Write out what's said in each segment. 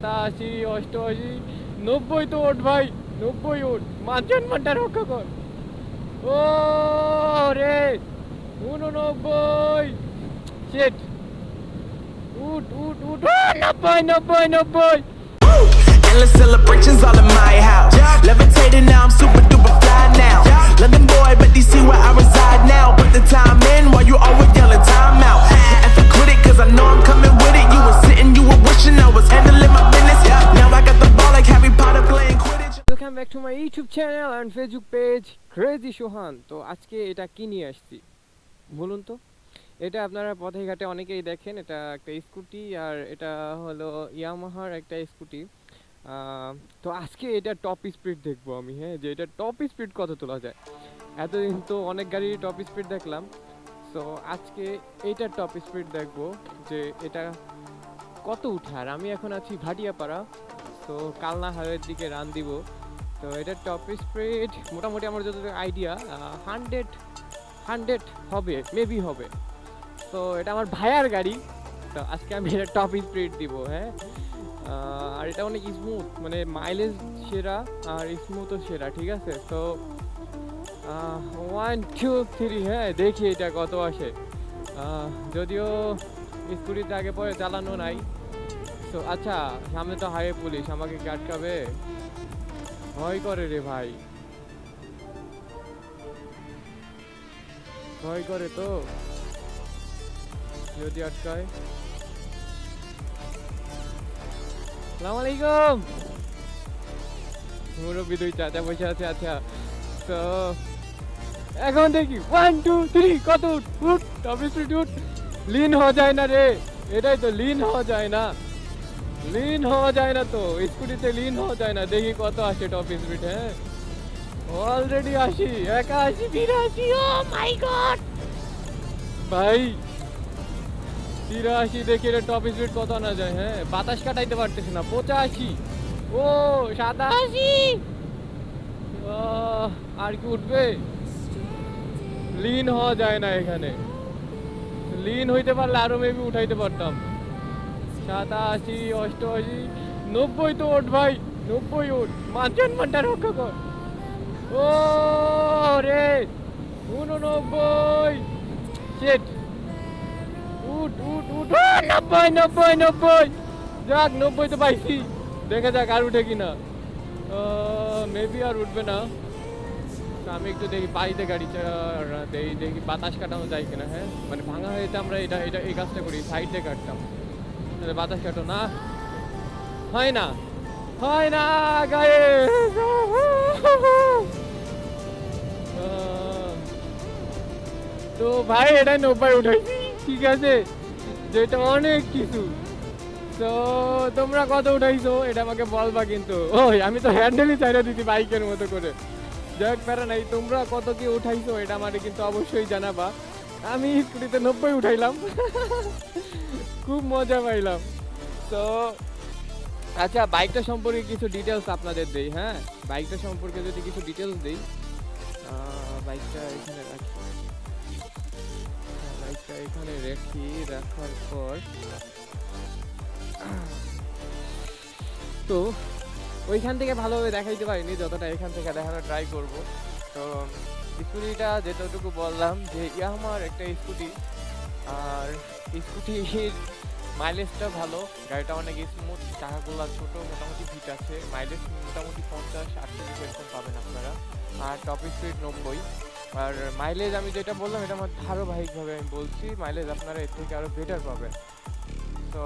আশি অষ্টআশি নব্বই তো ওঠ ভাই নব্বই ওঠ মানছেন মানটা রক্ষা কর ও রে উননব্বই শেট উঠ উঠ উঠ ও, নব্বই নব্বই নব্বই Endless celebrations all in my house. Levitating now, I'm super duper fly now. London boy, but DC where I reside now. Put the time in while you always yelling time out. YouTube channel and Facebook page crazy Sohan তো আজকে এটা কি নিয়ে আসছি? বলুন তো। এটা আপনারা পথে ঘাটে অনেকেই দেখেন, এটা একটা স্কুটি আর এটা হলো ইয়ামাহার একটা স্কুটি। তো আজকে এটা টপ স্পিড দেখব আমি হ্যাঁ? যে এটা টপ স্পিড কত তোলা যায়। এতদিন তো অনেক গাড়ির টপ স্পিড দেখলাম। তো আজকে এইটার টপ স্পিড দেখব যে এটা কত উঠে। আর আমি এখন আছি ভাটিয়াপাড়া। তো কালনা হাইওয়ের দিকে রান দিব। তো এটার টপ স্পিড মোটামুটি আমার যতটুকু আইডিয়া হান্ড্রেড হান্ড্রেড হবে মেবি হবে। তো এটা আমার ভাইয়ার গাড়ি, তো আজকে আমি এটা টপ স্পিড দিব হ্যাঁ। আর এটা অনেক স্মুথ মানে মাইলেজ সেরা আর স্মুথও সেরা, ঠিক আছে? তো ওয়ান টু থ্রি হ্যাঁ দেখি এটা কত আসে। যদিও স্কুটিতে আগে পরে চালানো নাই। তো আচ্ছা সামনে তো হাইওয়ে পুলিশ আমাকে কি আটকাবে? ভয় করে রে ভাই। ভয় করে তো। যদি আটকায়। সালাম আলাইকুম। মুরব্বী দুই চাচা বসে আছে আচ্ছা। তো, এখন দেখি ওয়ান টু থ্রি কত উঠ টপ স্পিড লিন হওয়া যায় না রে। এটাই তো, লিন হওয়া যায় না। লিন হওয়া যায় না তো, স্কুটিতে লিন হওয়া যায় না। দেখি কত আসে টপ স্পিড হ্যাঁ? অলরেডি আসি, একাশি, বিরাশি, ও মাই গড ভাই, তিরাশি দেখি রে টপ স্পিড কত আনা যায় হ্যাঁ? বাতাস কাটাইতে পারতেছি না, পঁচাশি। ও, সাতাশি! আর কি উঠবে? লিন হওয়া যায় না এখানে। লিন হইতে পারলে আরও মেবি উঠাইতে পারতাম। সাতাশি অষ্টআশি নব্বই তো ওঠ ভাই, নব্বই ওঠ। মানছেন মানটা রক্ষা কর। ও রে, উননব্বই। শেট উঠ উঠ উঠ। নব্বই নব্বই নব্বই। যাক, নব্বই তো পাইছি। দেখা যাক আর উঠে কিনা। মেবি আর উঠবে না। আমি একটু দেখি পাইতে গাড়ি দেখি দেখি বাতাস কাটানো যায় কিনা হ্যাঁ? মানে ভাঙা হয়েছে আমরা এটা এটা, এই কাজটা করি সাইড কাটতাম। বাতাস কাটো না। হয় না হয় না গায়ে তো ভাই, এটা নব্বই উঠাইছি ঠিক আছে, যেটা অনেক কিছু। তো তোমরা কত উঠাইছো, এটা আমাকে বলবা কিন্তু। ওই, আমি তো হ্যান্ডেলই চাইরা দিতি বাইকের মতো করে। যাক প্যারা নাই, তোমরা কত কি উঠাইছো, এটা আমাকে কিন্তু অবশ্যই জানাবা। আমি স্কুটিতে নব্বই উঠাইলাম। খুব মজা পাইলাম। তো আচ্ছা বাইকটা সম্পর্কে কিছু ডিটেলস আপনাদের দেই হ্যাঁ? বাইকটা সম্পর্কে যদি কিছু ডিটেলস দেই বাইকটা এখানে রাখি। বাইকটা এখানে রাখি, রাখার পর, তো, ওইখান থেকে ভালোভাবে দেখাইতে পারিনি, যতটা এখান থেকে দেখানোর ট্রাই করব। তো স্কুটিটা যেতটুকু বললাম যে ইয়ামার একটা স্কুটি। আর স্কুটির মাইলেজটা ভালো, গাড়িটা অনেক স্মুথ চাকাগুলো ছোট, মোটামুটি ফিট আছে। মাইলেজ মোটামুটি পঞ্চাশ আটচল্লিশ এরকম পাবেন আপনারা। আর টপ স্পিড নব্বই। আর মাইলেজ আমি যেটা বললাম, এটা আমার ধারাবাহিকভাবে আমি বলছি মাইলেজ আপনারা এর থেকে আরও বেটার পাবেন। তো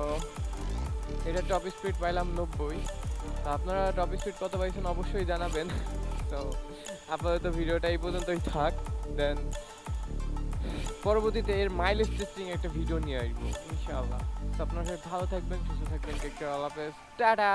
এটা টপ স্পিড পাইলাম নব্বই। তো আপনারা টপ স্পিড কত পাইছেন অবশ্যই জানাবেন। তো আপাতত ভিডিওটা এই পর্যন্তই থাক দেন পরবর্তীতে এর মাইলেজ টেস্টিং একটা ভিডিও নিয়ে আসব, ইনশাআল্লাহ। তো আপনারা ভালো থাকবেন, সুস্থ থাকবেন টেক কেয়ার টাটা!